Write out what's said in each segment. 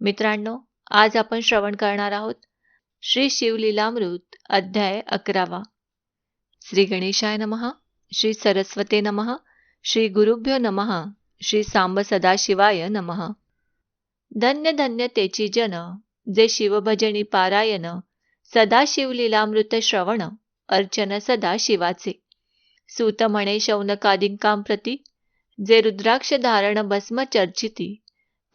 मित्रांनो आज आपण श्रवण करणार आहोत श्री शिवलीलामृत अध्याय अकरावा. श्री गणेशाय नमः श्री सरस्वते नमः श्री गुरुभ्यो नमः श्री सांब सदाशिवाय नमः. धन्य धन्य तेची जन जे शिवभजनी पारायण सदा शिवलीलामृत श्रवण अर्चन सदा शिवाचे. सूत म्हणे शौनकादिंकां प्रती जे रुद्राक्ष धारण भस्म चर्चिती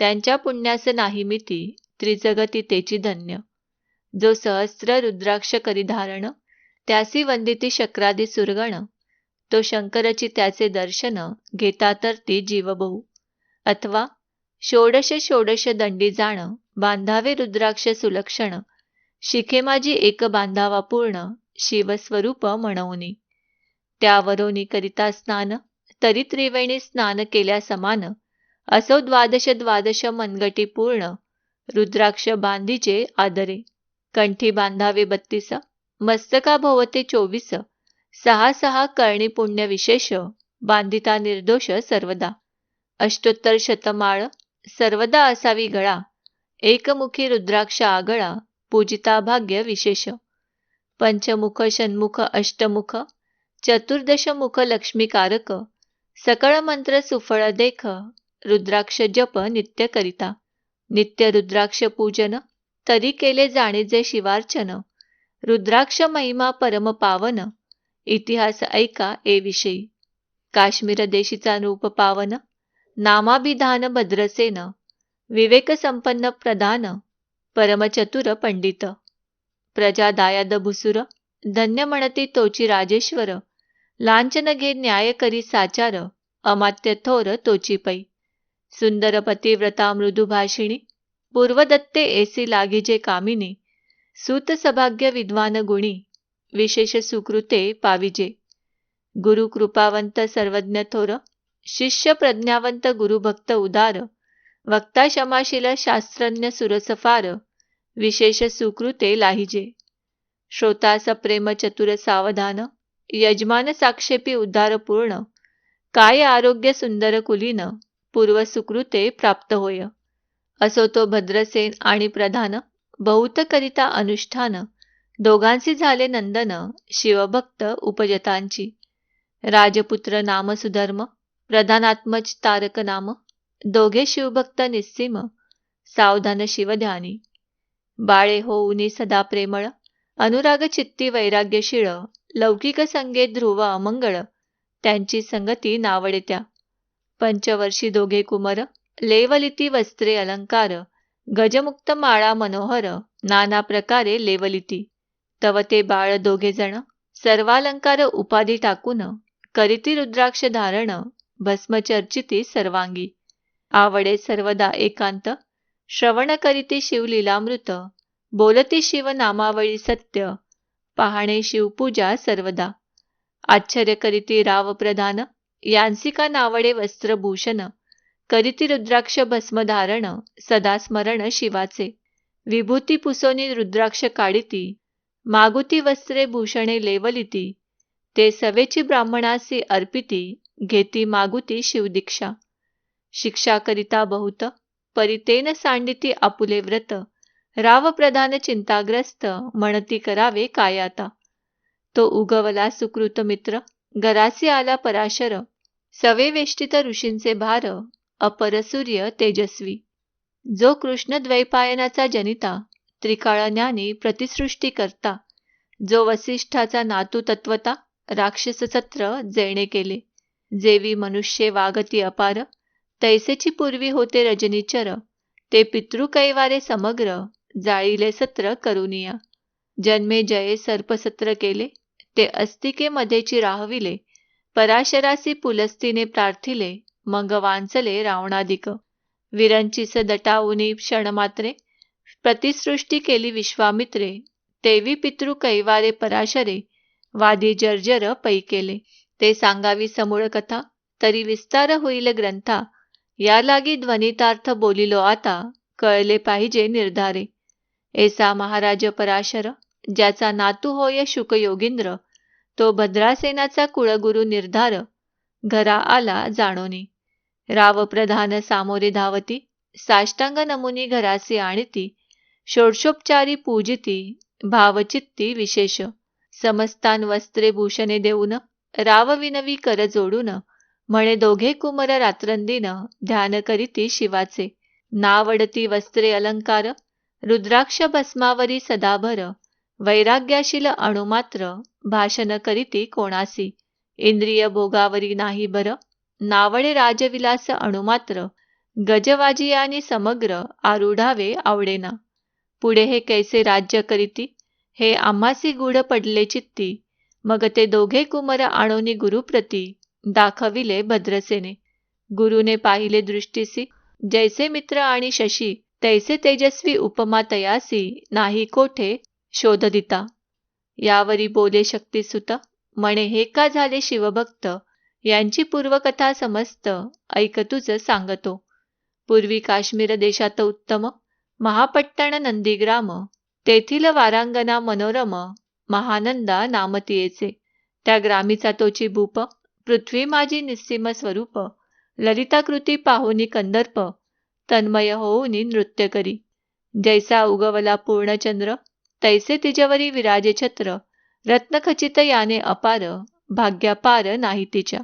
त्यांच्या पुण्यास नाही मिती त्रिजगती तेची धन्य. जो सहस्र रुद्राक्ष करी धारण त्यासी वंदिती शक्रादी सुरगण तो शंकरची त्याचे दर्शन घेता तर ती जीवबहू. अथवा षोडश षोडश दंडी जाण बांधावे रुद्राक्ष सुलक्षण शिखे माझी एक बांधावा पूर्ण शिवस्वरूप म्हणवनी. त्यावरोनी करिता स्नान तरी त्रिवेणी स्नान केल्या समान असो द्वादश द्वादश मनगटी पूर्ण रुद्राक्ष बांधीचे आदरे. कंठी बांधावे बत्तीस मस्तका भोवते चोवीस सहा सहा कर्णी पुण्य विशेष बांधिता निर्दोष सर्वदा. अष्टोत्तर शतमाळ सर्वदा असावी गळा एकमुखी रुद्राक्ष आगळा पूजिता भाग्य विशेष. पंचमुख षण्मुख अष्टमुख चतुर्दश मुख लक्ष्मीकारक सकळ मंत्र सुफळ देख रुद्राक्ष जप नित्य करिता. नित्य रुद्राक्ष पूजन तरी केले जाणे जे शिवार्चन. रुद्राक्ष महिमा परम पावन. इतिहास ऐका ए विषयी. काश्मीर देशीचा रूप पावन. नामाभिधान भद्रसेन. विवेक संपन्न प्रधान. परमचतुर पंडित. प्रजा दायाद भुसुर. धन्य म्हणती तोची राजेश्वर. लांछन घे न्याय करी साचार. अमात्य थोर तोची पै. सुंदर पतिव्रता मृदुभाषिणी पूर्वदत्ते एसी लागिजे कामिनी सूत सभाग्य विद्वान गुणी विशेष सुकृते पाविजे. गुरु कृपावंत सर्वज्ञ थोर शिष्य प्रज्ञावंत गुरुभक्त उदार वक्ता क्षमाशील शास्त्रज्ञ सुरसफार विशेष सुकृते लाहिजे. श्रोता सप्रेम चतुर सावधान यजमान साक्षेपी उद्धार पूर्ण काय आरोग्य सुंदर कुलीन पूर्व सुकृते प्राप्त होय. असो तो भद्रसेन आणि प्रधान बहुत करिता अनुष्ठान दोघांशी झाले नंदन शिवभक्त उपजतांची. राजपुत्र नाम सुधर्म प्रधानात्मज तारक नाम दोघे शिवभक्त निस्सीम सावधान शिवध्यानी. बाळे होऊनी सदा प्रेमळ अनुराग चित्ती वैराग्यशीळ लौकिक संगे ध्रुव अमंगळ त्यांची संगती नावडत्या. पंचवर्षी दोघे कुमर लेवलिती वस्त्रे अलंकार गजमुक्त माळा मनोहर नाना प्रकारे लेवलिती. तव ते बाळ दोघे जण सर्वालंकार उपाधी टाकून करीती रुद्राक्ष धारण भस्मचर्चिती सर्वांगी. आवडे सर्वदा एकांत श्रवण करीती शिवलीलामृत बोलती शिव नामावळी सत्य पाहणे शिवपूजा सर्वदा. आश्चर्य करीती राव प्रधान यांसिका नावडे वस्त्रभूषण करीती रुद्राक्ष भस्मधारण सदा स्मरण शिवाचे. विभूती पुसोनी रुद्राक्ष काढिती मागुती वस्त्रे भूषणे लेवलिती ते सवेची ब्राह्मणासी अर्पिती घेती मागुती शिवदीक्षा. शिक्षा करिता बहुत परितेन सांडिती आपुले व्रत राव प्रधान चिंताग्रस्त म्हणती करावे काय आता तो उगवला सुकृत मित्र गरासी आला पराशर सवेवेष्टित ऋषींचे भार अपरसूर्य तेजस्वी. जो कृष्ण द्वैपायनाचा जनिता त्रिकाळ ज्ञानी प्रतिसृष्टी करता. जो वसिष्ठाचा नातू तत्वता राक्षस सत्र जेणे केले. जेवी मनुष्ये वागती अपार तैसेची पूर्वी होते रजनीचर. ते पितृकैवारे समग्र जाळीले सत्र करुनिया. जन्मे जये सर्पसत्र केले ते अस्तिके मध्येची राहविले. पराशरासी पुलस्तीने प्रार्थिले मग वांचले रावणादिक. विरंचीस दटाऊनी क्षणमात्रे प्रतिसृष्टी केली विश्वामित्रे. तेवी पितृ कैवारे पराशरे वादी जर्जर पै केले. ते सांगावी समूळ कथा तरी विस्तार होईल ग्रंथा. या लागी ध्वनितार्थ बोलिलो आता कळले पाहिजे निर्धारे. ऐसा महाराज पराशर ज्याचा नातू होय शुकयोगींद्र तो भद्रासेनाचा कुळगुरु निर्धार घरा आला जाणोनी. राव प्रधान सामोरे धावती साष्टांग नमुनी घरासी आणती षोडशोपचारी पूजिती भावचित्ती विशेष समस्तान वस्त्रे भूषणे देऊन राव विनवी कर जोडून म्हणे दोघे कुमर रात्रंदिन ध्यान करीती शिवाचे. नावडती वस्त्रे अलंकार रुद्राक्ष भस्मावरी सदाभर वैराग्याशील अणुमात्र भाषण करीती कोणासी. इंद्रिय भोगावरी नाही बर. नावडे राजविलास अणुमात्र गजवाजी आणि समग्र आरुढावे आवडेना. पुढे हे कैसे राज्य करीती? हे आम्हासी गूढ पडले चित्ती. मग ते दोघे कुमर आणोनी गुरुप्रती दाखविले भद्रसेने. गुरुने पाहिले दृष्टीसी जैसे मित्र आणि शशी तैसे तेजस्वी उपमा तयासी नाही कोठे शोध दिता यावरी बोले शक्तिसुत म्हणे हे का झाले शिवभक्त? यांची पूर्वकथा समस्त ऐक तुझ सांगतो. पूर्वी काश्मीर देशात उत्तम महापट्टण नंदीग्राम तेथील वारांगना मनोरम महानंदा नामतीयेचे. त्या ग्रामीचा तोची भूप पृथ्वी माझी निस्सीम स्वरूप ललिताकृती पाहुनी कंदर्प तन्मय होऊनी नृत्य करी. जैसा उगवला पूर्णचंद्र तैसे तिजवरी विराजे छत्र रत्नखचित याने अपार भाग्यापार नाही तिच्या.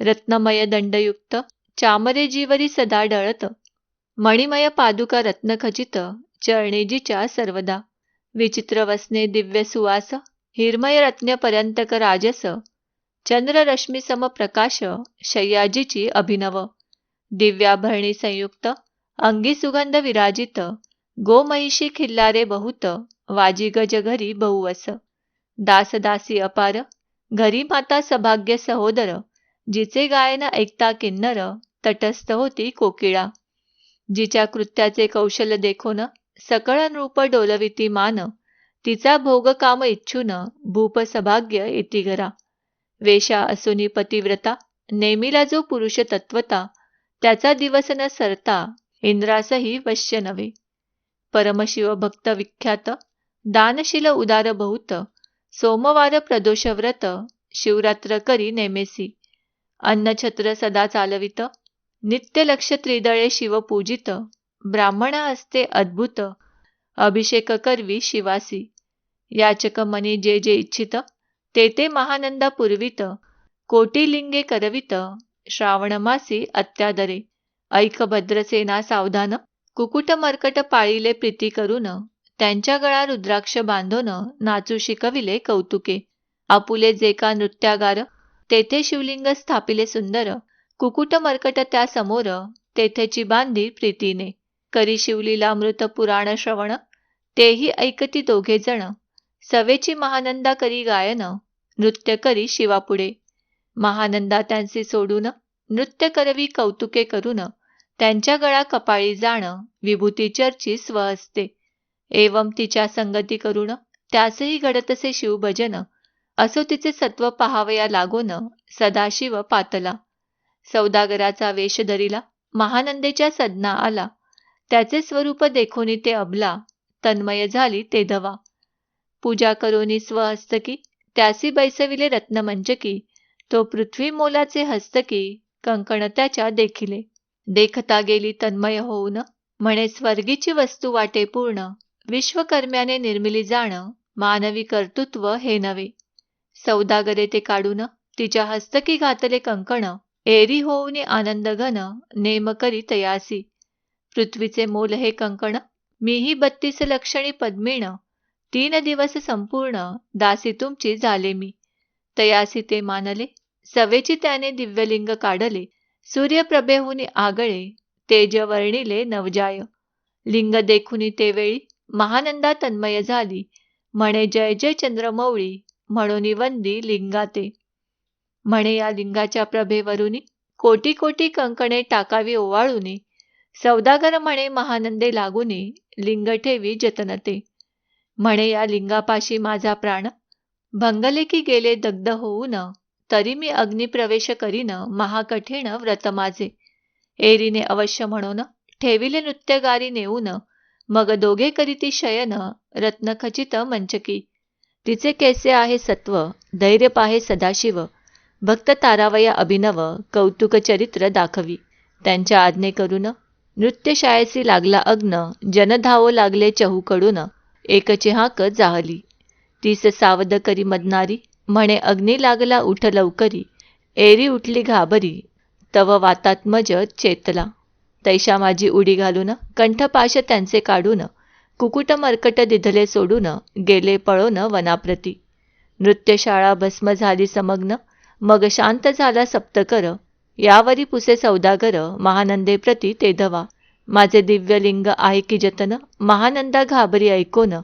रत्नमय दंडयुक्त चामरे जीवरी सदा डळत मणिमय पादुका रत्नखचित चरणेजीच्या सर्वदा. विचित्र वसने दिव्य सुवास हिरमय रत्नपर्यंतक राजस चंद्ररश्मी सम प्रकाश शय्याजीची अभिनव. दिव्याभरणी संयुक्त अंगी सुगंध विराजित गोमहिषी खिल्लारे बहुत वाजी गज घरी बहुवस. दासदासी अपार घरी माता सभाग्य सहोदर जिचे गायन ऐकता किन्नर तटस्थ होती कोकिळा. जिच्या कृत्याचे कौशल्य देखोन सकळ रूप डोलविती मान तिचा भोग काम इच्छून भूप सभाग्य येती घरा. वेशा असुनी पतिव्रता नेमीला जो पुरुष तत्वता त्याचा दिवस न सरता इंद्रासही वश्य नव्हे. परमशिव भक्त विख्यात दानशील उदार बहुत सोमवार प्रदोष व्रत शिवरात्र करी नेमेसी. अन्नछत्र सदा चालवित नित्य लक्ष त्रिदळे शिव पूजित असते अद्भुत अभिषेक करवी शिवासी. याचक मनी जे जे इच्छित ते ते महानंदा पुरवित कोटिलिंगे करवित श्रावण मासी अत्यादरे. ऐक भद्रसेना सावधान कुकुट मर्कट पाळीले प्रीती करून त्यांच्या गळा रुद्राक्ष बांधून नाचू शिकविले कौतुके. आपुले जे का नृत्यागार तेथे शिवलिंग स्थापिले सुंदर कुकुट मर्कट त्या समोर तेथेची बांधी प्रीतीने. करी शिवलीला मृत पुराण श्रवण तेही ऐकती दोघे जण. सवेची महानंदा करी गायन नृत्य करी शिवापुढे. महानंदा त्यांचे सोडून नृत्य करवी कौतुके करून त्यांच्या गळा कपाळी जाणं विभूती चर्ची असते. एवम तिच्या संगती करून त्यासही घडतसे शिवभजन असो तिचे सत्व पहावया लागून सदाशिव पातला. सौदागराचा वेश धरिला महानंदेच्या सदना आला. त्याचे स्वरूप देखोनी ते अबला तन्मय झाली ते धवा. पूजा करोनी स्वहस्तकी त्यासी बैसविले रत्नमंचकी तो पृथ्वी मोलाचे हस्तकी कंकण त्याच्या देखिले. देखता गेली तन्मय होऊन म्हणे स्वर्गीची वस्तू वाटे पूर्ण. विश्वकर्म्याने निर्मिली जाणं मानवी कर्तृत्व हे नवे सौदागरे ते काढून तिच्या हस्तकी घातले कंकण एरी होऊन आनंद घन नेम करी तयासी. पृथ्वीचे मोल हे कंकण मीही बत्तीस लक्षणी पद्मिण. तीन दिवस संपूर्ण दासी तुमची झाले मी. तयासी ते मानले. सवेची त्याने दिव्यलिंग काढले. सूर्यप्रभेहुनी आगळे तेज वर्णिले नवजाय. लिंग देखुनी ते वेळी महानंदा तन्मय झाली. म्हणे जय जय चंद्रमौळी म्हणून वंदी लिंगाते. म्हणे या लिंगाच्या प्रभेवरुनी कोटी कोटी कंकणे टाकावी ओवाळूनी. सौदागर म्हणे महानंदे लागुनी लिंग ठेवी जतनते. म्हणे या लिंगापाशी माझा प्राण भंगले की गेले दग्ध होऊन तरी मी अग्निप्रवेश करीन महाकठीण व्रत माझे. एरीने अवश्य म्हणून ठेविले नृत्यगारी नेऊन मग दोघे करीती शयन रत्नखचित मंचकी. तिचे केसे आहे सत्व धैर्य पाहे सदाशिव. भक्त तारावया अभिनव कौतुक चरित्र दाखवी. त्यांच्या आज्ञे करून नृत्यशाळेसी लागला अग्न जनधावो लागले चहूकडून एक हाक जाहली. तीस सावध करी मदनारी म्हणे अग्नी लागला उठ लवकरी. एरी उठली घाबरी. तव वातात्मज चेतला. तैशा माझी उडी घालून कंठपाश त्यांचे काढून कुकुट मर्कट दिधले सोडून गेले पळून वनाप्रती. नृत्यशाळा भस्म झाली समग्न. मग शांत झाला सप्तकर. यावरी पुसे सौदागर महानंदे प्रती ते धवा. माझे दिव्यलिंग आहे की जतन. महानंदा घाबरी ऐकून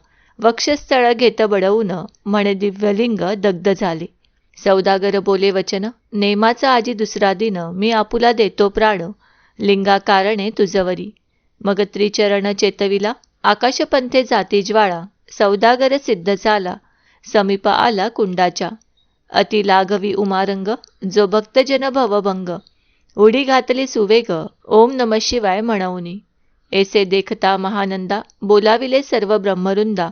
वक्षस्थळ घेत बडवून म्हणे दिव्यलिंग दग्ध झाले. सौदागर बोले वचन नेमाचा आजी दुसरा दिन मी आपुला देतो प्राण लिंगा कारणे तुझवरी. मग त्रिचरण चेतविला आकाशपंथे जाती ज्वाळा सौदागर सिद्ध झाला समीप आला कुंडाच्या. अति लाघवी उमारंग जो भक्तजन भवभंग. उडी घातली सुवेग ओम नम शिवाय म्हणवनी. ऐसे देखता महानंदा बोलाविले सर्व ब्रह्मरुंदा.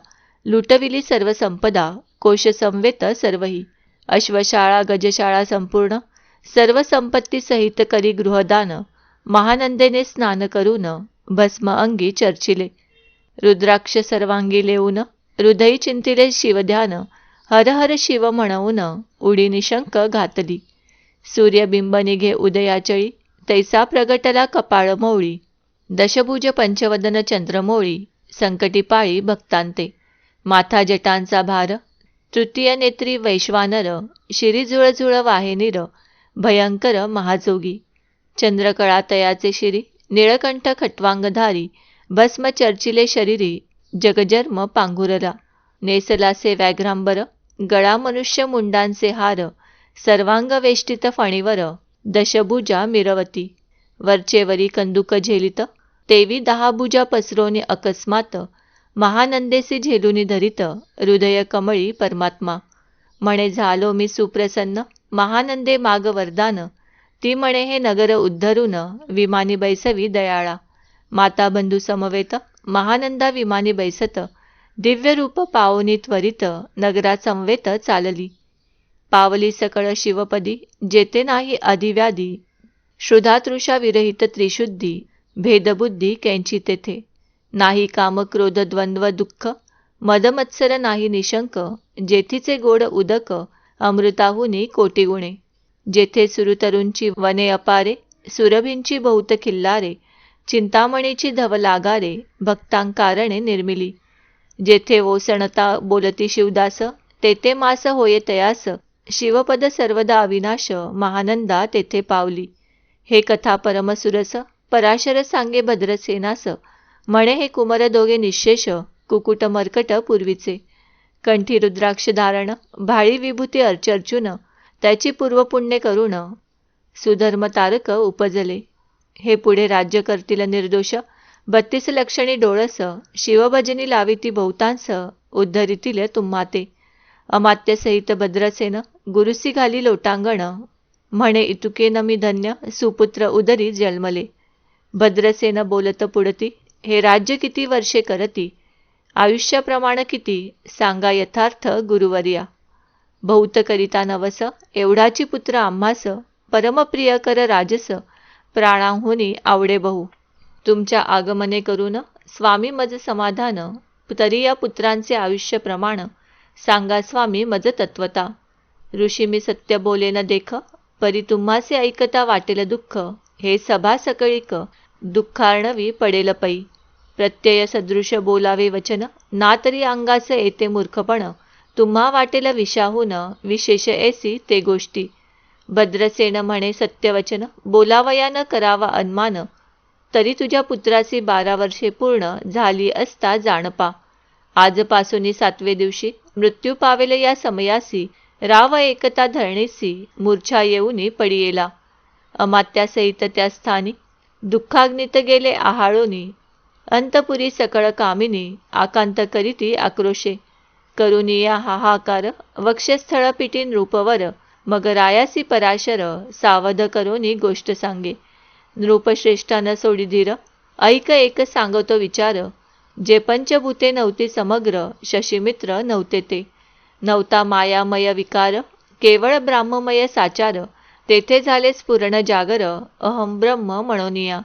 लुटविली सर्व संपदा कोश संवेत सर्वही. अश्वशाळा गजशाळा संपूर्ण सर्व संपत्ती सहित करी गृहदान महानंदेने स्नान करून भस्म अंगी चर्चिले. रुद्राक्ष सर्वांगी लेऊन हृदयी चिंतिले शिवध्यान हर हर शिव म्हणवून उडी निशंक घातली. सूर्यबिंब निघे उदयाचळी तैसा प्रगटला कपाळ मोळी दशभुज पंचवदन चंद्रमोळी संकटी पाळी भक्तांते. माथा जटांचा भार तृतीय नेत्री वैश्वानर शिरी जुळजुळ वाहिनीर भयंकर महाजोगी चंद्रकळा तयाचे शिरी निळकंठ खट्वांगधारी भस्म चर्चिले शरीरी जगजर्म पांघुरला नेसलासे व्याघ्रांबर गळा मनुष्य मुंडांचे हार सर्वांग वेष्टित फणीवर दशभुजा मिरवती वरचेवरी कंदुक झेलित तेवी दहा भुजा पसरोनी अकस्मात महानंदेसी झेलुनी धरित हृदय कमळी परमात्मा. म्हणे झालो मी सुप्रसन्न. महानंदे माग वरदान. ती म्हणे हे नगर उद्धरून विमानी बैसवी दयाळा. माता बंधू समवेत महानंदा विमानी बैसत. दिव्य रूप पावनी त्वरित नगरा समवेत चालली. पावली सकळ शिवपदी जेते नाही अधिव्याधी. श्रुधातृषा विरहित त्रिशुद्धी. भेदबुद्धी कैंची तेथे. नाही काम क्रोध द्वंद्व दुःख मदमत्सर नाही निशंक जेथीचे गोड उदक अमृताहुनी कोटी गुणे. जेथे सुरुतरूंची वने अपारे सुरभींची बहुत किल्लारे चिंतामणीची धव लागारे भक्तांकारणे निर्मिली. जेथे ओसणता बोलती शिवदास तेथे मास होये तयास शिवपद सर्वदा अविनाश महानंदा तेथे पावली. हे कथा परमसुरस पराशर सांगे भद्रसेनास म्हणे हे कुमार दोघे निशेष कुकुट मर्कट पूर्वीचे. कंठी रुद्राक्ष धारण भाळी विभूती अर्चर्चुन त्याची पूर्वपुण्य करून सुधर्म तारक उपजले. हे पुढे राज्य करतील निर्दोष बत्तीस लक्षणी डोळस शिवभजनी लाविती बहुतांस उद्धरितील तुम्हाते. अमात्यसहित भद्रसेन गुरुसी घाली लोटांगण म्हणे इतुके मी धन्य सुपुत्र उदरी जन्मले. भद्रसेन बोलत पुढती हे राज्य किती वर्षे करती? आयुष्याप्रमाणे किती? सांगा यथार्थ गुरुवर्या. भौत करिता नवस एवढाची पुत्र आम्हास परमप्रिय कर राजस प्राणाहुनी आवडे बहु. तुमच्या आगमने करून स्वामी मज समाधान तरी या पुत्रांचे आयुष्य प्रमाण सांगा स्वामी मज तत्वता. ऋषी मी सत्य बोले न देख परी तुम्हासे ऐकता वाटेल दुःख. हे सभा सकळीक दुःखार्णवी पडेल पै. प्रत्यय सदृश बोलावे वचन ना तरी अंगाचं येते मूर्खपण तुम्हा वाटेल विषाहून विशेष ऐसी ते गोष्टी. भद्रसेन म्हणे सत्यवचन बोलावयानं करावा अनमान तरी तुझ्या पुत्राची बारा वर्षे पूर्ण झाली असता जाणपा. आजपासून सातवे दिवशी मृत्यू पावेल या समयासी राव एकता धरणीसी मूर्छा येऊन पडियेला. अमात्यासहित त्या स्थानी दुःखाग्नित गेले आहाळोनी अंतपुरी सकळ कामिनी आकांत करीती आक्रोशे. करुनिया हाहाकार वक्षस्थळ पिटीन रूपवर मग रायासी पराशर सावध करोनी गोष्ट सांगे. नृपश्रेष्ठानं सोडी धीर ऐक एक सांगतो विचार जे पंचभूते नव्हती समग्र शशीमित्र नव्हते ते. नव्हता मायामय विकार केवळ ब्राह्ममय साचार तेथे झाले स्फुरण जागर अहम ब्रह्म म्हणोनिया.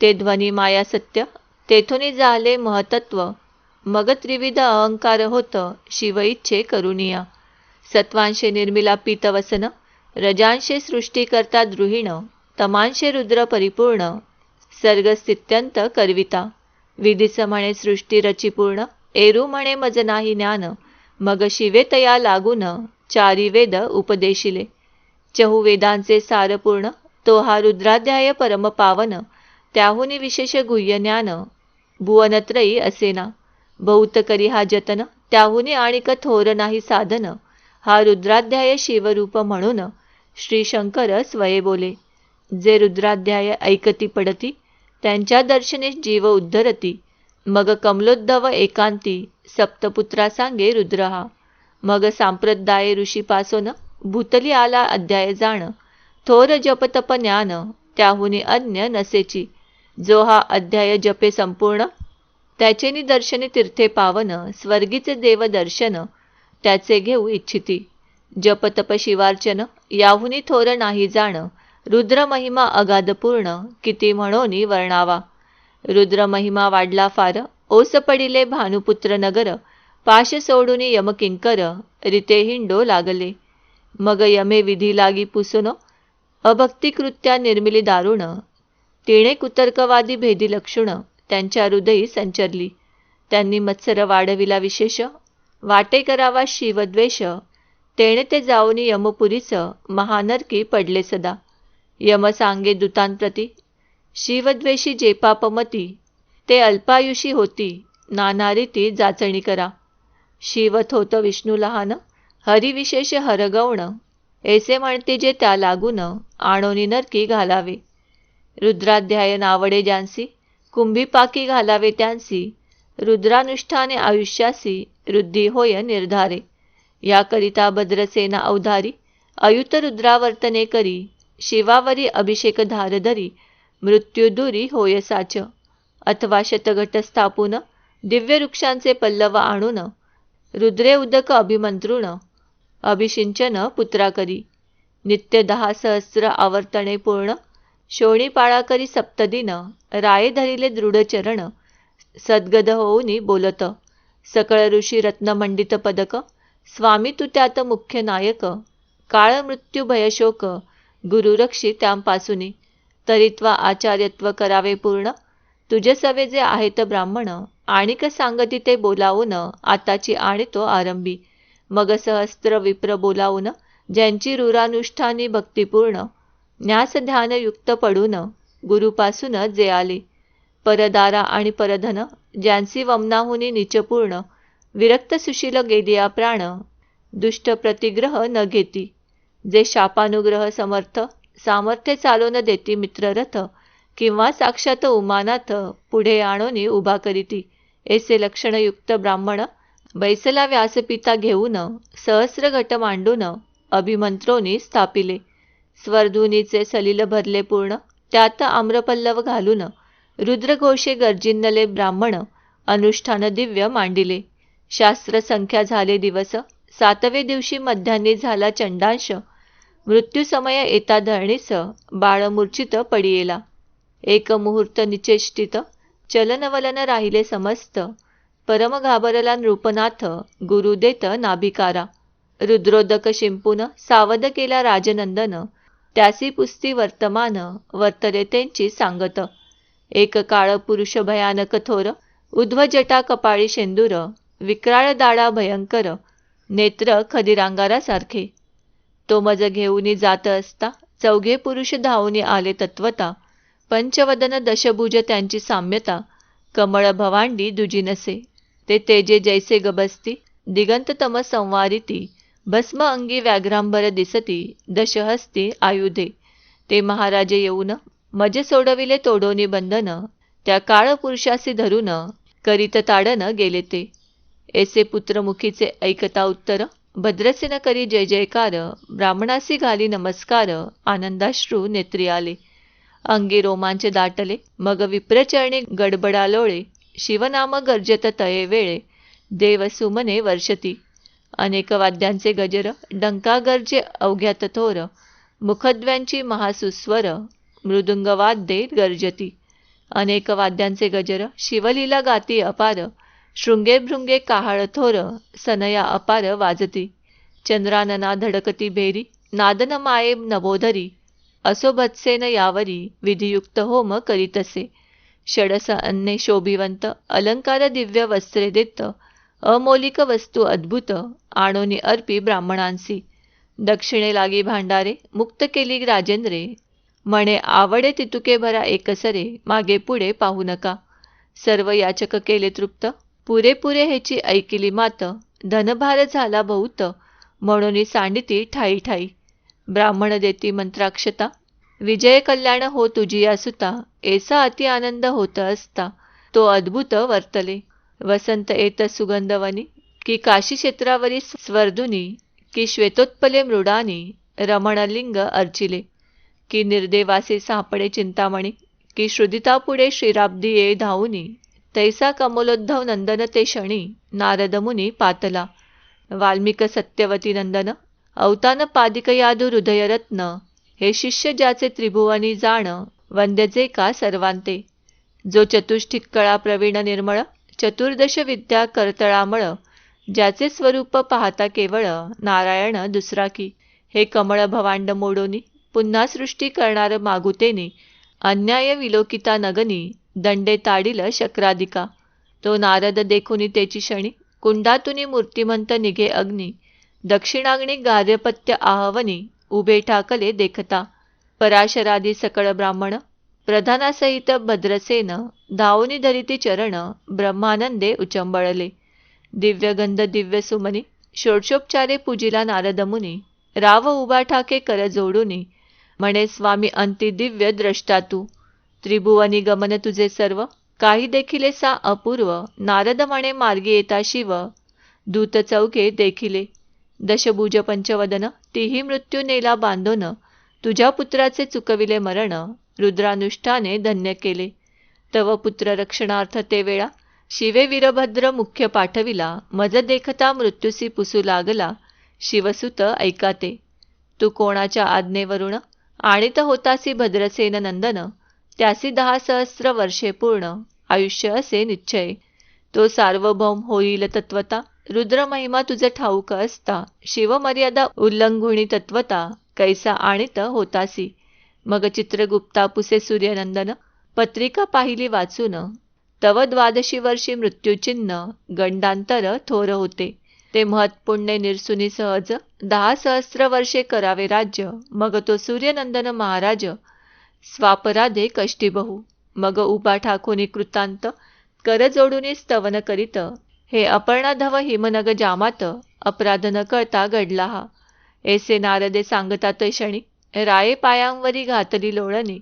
ते ध्वनी माया सत्य तेथुनी झाले महतत्व. मग त्रिविध अहंकार होत शिव इच्छे करुणिया सत्वांशे निर्मिला पीतवसन रजांशे सृष्टीकर्ता द्रुहिण तमांशे रुद्र परिपूर्ण सर्गस्थित्यंत करविता. विधीस म्हणे सृष्टी रचिपूर्ण एरू म्हणे मज नाही ज्ञान मग शिवे तया लागून चारी वेद उपदेशिले. चहु वेदांचे सारपूर्ण तो हा रुद्राध्याय परम पावन त्याहुनी विशेष गुह्य ज्ञान भुवनत्रयी असेना. बहुत करी हा जतन त्याहुनी आणिक थोर नाही साधन. हा रुद्राध्याय शिवरूप म्हणून श्री शंकर स्वये बोले. जे रुद्राध्याय ऐकती पडती त्यांच्या दर्शने जीव उद्धरती. मग कमलोद्धव एकांती सप्तपुत्रा सांगे रुद्र हा मग सांप्रदाय ऋषीपासून भूतली आला अध्याय जाण. थोर जपतप ज्ञान त्याहुनी अन्य नसेची. जो हा अध्याय जपे संपूर्ण त्याचे निदर्शने तीर्थे पावन स्वर्गीचे देव दर्शन त्याचे घेऊ इच्छिती. जप तप शिवार्चन याहुनी थोर नाही जाण रुद्र महिमा अगाध पूर्ण किती म्हणोनी वर्णावा. रुद्र महिमा वाढला फार ओस पडिले भानुपुत्र नगर पाश सोडून यमकिंकर रिते हिंडो लागले. मग यमे विधी लागी पुसून अभक्तिकृत्या निर्मिली दारुण तिणे कुतर्कवादी भेदी लक्षणं त्यांच्या हृदयी संचरली. त्यांनी मत्सर वाढविला विशेष वाटे करावा शिवद्वेष तेणे ते जाऊन यमपुरीच महानरकी पडले सदा. यम सांगे दूतांप्रती शिवद्वेषी जे पापमती ते अल्पायुषी होती नाना रीती जाचणी करा. शिवत होत विष्णू लहान हरिविशेष हरगवण ऐसे म्हणते जे त्या लागून आणोनी नरकी घालावे. रुद्राध्याय नावडे ज्यांसी कुंभीपाकी घालावे त्यांसी रुद्रानुष्ठाने आयुष्यासी रुद्धी होय निर्धारे. याकरिता भद्रसेना अवधारी अयुत रुद्रावर्तने करी शिवावरी अभिषेक धारधरी मृत्युदुरी होय साच. अथवा शतघट स्थापून दिव्य वृक्षांचे पल्लव आणून रुद्रे उदक अभिमंत्रुण अभिषिंचन पुत्रा करी. नित्य दहा सहस्र आवर्तने पूर्ण शोणी पाळाकरी सप्तदिन राये धरिले दृढ चरण सद्गद होऊनी बोलत सकळ ऋषी रत्नमंडित पदक स्वामी तू त्यात मुख्य नायक काळ मृत्यू भयशोक गुरुरक्षी त्यांपासूनी तरित्वा आचार्यत्व करावे पूर्ण तुझे सवे जे आहेत ब्राह्मण आणिक सांगती ते बोलावून आताची आणि तो आरंभी मग सहस्त्र विप्र बोलावून ज्यांची रुरानुष्ठानी भक्तिपूर्ण न्यासध्यानयुक्त पडून गुरुपासून जे आले. परदारा आणि परधन ज्यांची वमनाहुनी निचपूर्ण विरक्त सुशील गेदिया प्राण दुष्ट प्रतिग्रह न घेती. जे शापानुग्रह समर्थ सामर्थ्य चालवून देती मित्ररथ किंवा साक्षात उमानाथ पुढे आणोनी उभा करीती. ऐसे लक्षणयुक्त ब्राह्मण बैसला व्यासपिता घेऊन सहस्र घट मांडून अभिमंत्रोनी स्थापिले. स्वर्धुनीचे सलील भरले पूर्ण त्यात आम्रपल्लव घालून रुद्रघोषे गर्जिन्नले ब्राह्मण अनुष्ठान दिव्य मांडिले. शास्त्र संख्या झाले दिवस सातवे दिवशी मध्यान्नी झाला चंडांश मृत्यूसमय येता धरणीस बाळमूर्छित पडियेला. एक मुहूर्त निचेष्टित चलनवलन राहिले समस्त परम घाबरला नृपनाथ गुरुदेत नाभिकारा. रुद्रोदक शिंपून सावध केला राजनंदन त्यासी पुस्ती वर्तमान वर्तले त्यांची सांगत. एक काळ पुरुष भयानक थोर उध्वजटा कपाळी शेंदूर विक्राळ दाडा भयंकर नेत्र खदिरांगारासारखे. तो मज घेऊन जात असता चौघे पुरुष धावून आले तत्वता पंचवदन दशभुज त्यांची साम्यता कमळ भवांडी दुजी नसे. ते तेजे जैसे गबस्ती दिगंत तम संवारिती भस्म अंगी व्याघ्रांबर दिसती दशहस्ती आयुधे. ते महाराजे येऊन मजे सोडविले तोडोनी बंधन त्या काळ पुरुषासी धरून करीत ताडन गेले ते. ऐसे पुत्रमुखीचे ऐकता उत्तर भद्रसेन करी जय जयकार ब्राह्मणासी घाली नमस्कार आनंदाश्रू नेत्री आले. अंगी रोमांच दाटले मग विप्रचरणी गडबडालोळे शिवनाम गर्जत तये वेळे देव सुमने वर्षती. अनेक वाद्यांचे गजर डंकागरचे गर्जे अवघ्यात थोर मुखद्व्यांची महासुस्वर मृदुंगवाद्ये गर्जती. अनेक वाद्यांचे गजर शिवलीला गाती अपार शृंगे भृंगे काहाळ थोर सनया अपार वाजती. चंद्रानना धडकती भेरी नादन माये नभोधरी असो भत्सेन यावरी विधियुक्त होम करीतसे. षडस अन्ने शोभिवंत अलंकार दिव्य वस्त्रे देत अमौलिक वस्तू अद्भुत आणोनी अर्पी ब्राह्मणांसी. दक्षिणे लागी भांडारे मुक्त केली राजेंद्रे. म्हणे आवडे तितुके भरा एकसरे मागे पुढे पाहू नका. सर्व याचक केले तृप्त. पुरेपुरे ह्याची ऐकिली मात. धनभार झाला बहुत म्हणून सांडिती ठाई ठाई ब्राह्मण देती मंत्राक्षता. विजय कल्याण हो तुझी या सुता ऐसा अति आनंद होत असता. तो अद्भुत वर्तले. वसंत येत सुगंधवनी की काशी क्षेत्रावरी स्वर्धुनी की श्वेतोत्पले मृडानी रमणलिंग अर्चिले की निर्देवासी सापडे चिंतामणी की श्रुदिता पुढे श्रीराब्दी ये धावुनी तैसा कमलोद्धव नंदन ते क्षणी नारदमुनी पातला वाल्मिक सत्यवती नंदन अवतान पादिक यादू हृदयरत्न हे शिष्य ज्याचे त्रिभुवनी जाण वंद्यजे का सर्वांते जो चतुष्ठिक कळा प्रवीण निर्मळ चतुर्दश विद्या करतळामळ ज्याचे स्वरूप पाहता केवळ नारायण दुसरा की. हे कमळ भवांड मोडोनी पुन्हा सृष्टी करणार मागुतेनी अन्याय विलोकिता नगनी दंडे ताडील शक्रादिका. तो नारद देखुनी तेची क्षणी कुंडातुनी मूर्तिमंत निघे अग्नी दक्षिणाग्नी गार्यपत्य आहवनी उभे ठाकले देखता. पराशरादी सकळ ब्राह्मण प्रधानासहित भद्रसेन धावनी धरिती चरण ब्रह्मानंदे उचंबळले. दिव्यगंध दिव्य सुमनी षोडशोपचारे पूजिला नारदमुनी राव उभा ठाके कर जोडूनी म्हणे स्वामी अंति दिव्य द्रष्टा तू. त्रिभुवनी गमन तुझे सर्व. काही देखिले सा अपूर्व. नारद म्हणे मार्गी येता शिव. दूत चौके देखिले. दशभुज पंचवदन. तीही मृत्यू नेला बांधोन. तुझ्या पुत्राचे चुकविले मरण. रुद्रानुष्ठाने धन्य केले. तव पुत्र रक्षणार्थ ते वेळा शिवे वीरभद्र मुख्य पाठविला मज देखता मृत्यूसी पुसू लागला शिवसुत ऐकाते. तू कोणाच्या आज्ञेवरून आणित होतासी भद्रसेन नंदन त्यासी दहा सहस्र वर्षे पूर्ण आयुष्य असे निश्चय. तो सार्वभौम होईल तत्वता रुद्र महिमा तुझे ठाऊक असता शिवमर्यादा उल्लंघुणी तत्वता कैसा आणित होतासी. मग चित्रगुप्ता पुसे सूर्यनंदन पत्रिका पाहिली वाचून तव द्वादशी वर्षी मृत्यूचिन्ह गंडांतर थोर होते. ते महत्पुण्य निरसुनी सहज दहा सहस्र वर्षे करावे राज्य. मग तो सूर्यनंदन महाराज स्वापराधे कष्टी बहु. मग उभा ठाकोनी कृतांत कर जोडून स्तवन करीत. हे अपर्णाधव हिमनग जामात अपराध न कळता घडला हा. ऐसे नारदे सांगतात क्षणी राये पायांवरी घातली लोळणी.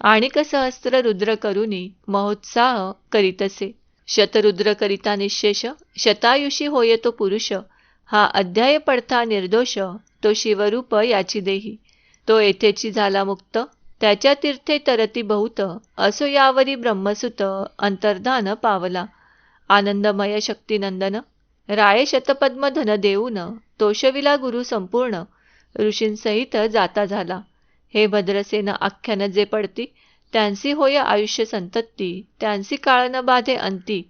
आणिक सहस्त्र रुद्र करुनी महोत्साह करीतसे. शतरुद्र करिता निशेष शतायुषी होय तो पुरुष. हा अध्याय पडता निर्दोष तो शिवरूप याची देही. तो येथेची झाला मुक्त त्याच्या तीर्थे तरती बहुत असो यावरी ब्रह्मसुत अंतर्धान पावला. आनंदमय शक्तिनंदन राये शतपद्म धन देऊन तोषविला गुरु संपूर्ण. ऋषींसहित जाता झाला. हे भद्रसेन आख्यान जे पडती त्यांसी होय आयुष्य संतत्ती त्यांसी काळ न बाधे अंती.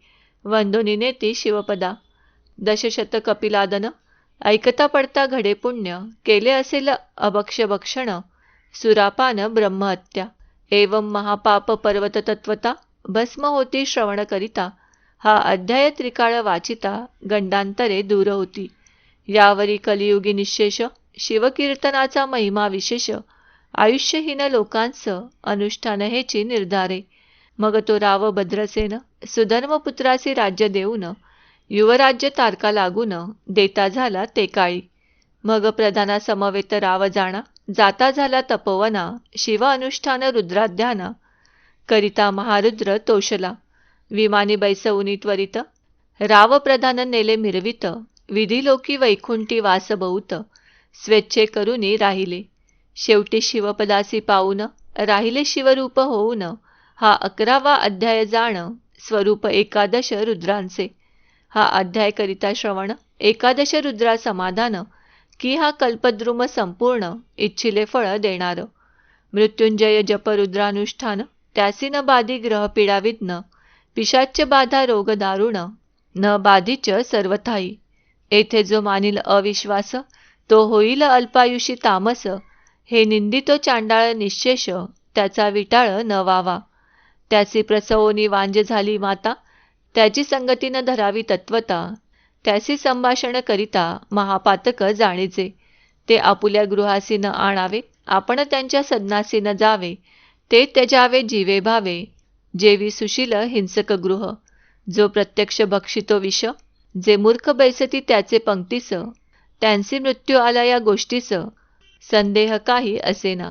वंदोनीने ती शिवपदा. दशशत कपिलादन ऐकता पडता घडे पुण्य केले असेल अभक्ष भक्षण सुरापान ब्रह्महत्या. एवं महापाप पर्वत तत्वता भस्म होती श्रवण करिता. हा अध्याय त्रिकाळ वाचिता गंडांतरे दूर होती. यावरी कलियुगी निशेष शिवकीर्तनाचा महिमा विशेष. आयुष्यहीन लोकांचं अनुष्ठान हेची निर्धारे. मग तो राव भद्रसेन सुधर्मपुत्रासी राज्य देऊन युवराज्य तारका लागून देता झाला ते काळी. मग प्रधाना समवेत राव जाणा जाता झाला तपोवना शिव अनुष्ठान रुद्राध्याना. करिता महारुद्र तोषला. विमानी बैसवुनी त्वरित. राव प्रधान नेले मिरवित. विधिलोकी वैकुंठी वास बहुत स्वेच्छे करुनी राहिले. शेवटी शिवपदासी पाहून राहिले शिवरूप होऊन हा अकरावा अध्याय जाण स्वरूप एकादश रुद्रांचे. हा अध्याय करिता श्रवण एकादश रुद्रा समाधान की हा कल्पद्रुम संपूर्ण इच्छिले फळ देणार. मृत्युंजय जपरुद्रानुष्ठान त्यासीन त्यासी न बाधी ग्रह पिडावितन पिशाच्य बाधा रोग दारुण न बाधीच सर्वथाई. येथे जो मानिल अविश्वास तो होईल अल्पायुषी तामस. हे निंदितो चांडाळ निशेष त्याचा विटाळ न वावा त्याची प्रसवोनी वांज झाली माता. त्याची संगतीनं धरावी तत्वता. त्याशी संभाषण करिता महापातक जाणीचे ते आपुल्या गृहासीनं आणावे. आपण त्यांच्या सदनासीनं जावे. ते त्याजावे जीवे भावे. जेवी सुशील हिंसक गृह. जो प्रत्यक्ष भक्षितो विष. जे मूर्ख बैसती त्याचे पंक्तीस. त्यांचे मृत्यू आला या गोष्टीचं संदेह काही असेना.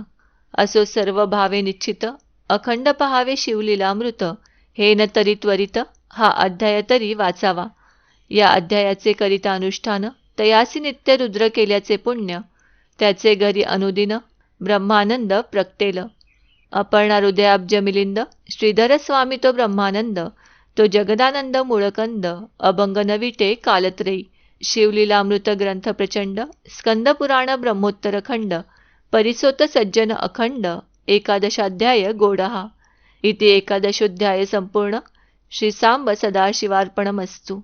असो सर्व भावे निश्चित अखंड पहावे शिवलीलामृत हे न तरी त्वरित हा अध्याय तरी वाचावा. या अध्यायाचे करिता अनुष्ठान तयासी नित्य रुद्र केल्याचे पुण्य त्याचे घरी अनुदिन ब्रह्मानंद प्रगटेल. अपर्णा हृदयाब्ज मिलिंद श्रीधर स्वामी तो ब्रह्मानंद तो जगदानंद मुळकंद अभंग नविटे कालत्रयी. शिवलीलामृत ग्रंथ प्रचंड स्कंदपुराण ब्रह्मोत्तर खंड परिसोत सज्जन अखंड एकादशाध्याय गोडहा. इति एकादशोध्याय संपूर्ण श्री सांब सदाशिवार्पणमस्तू.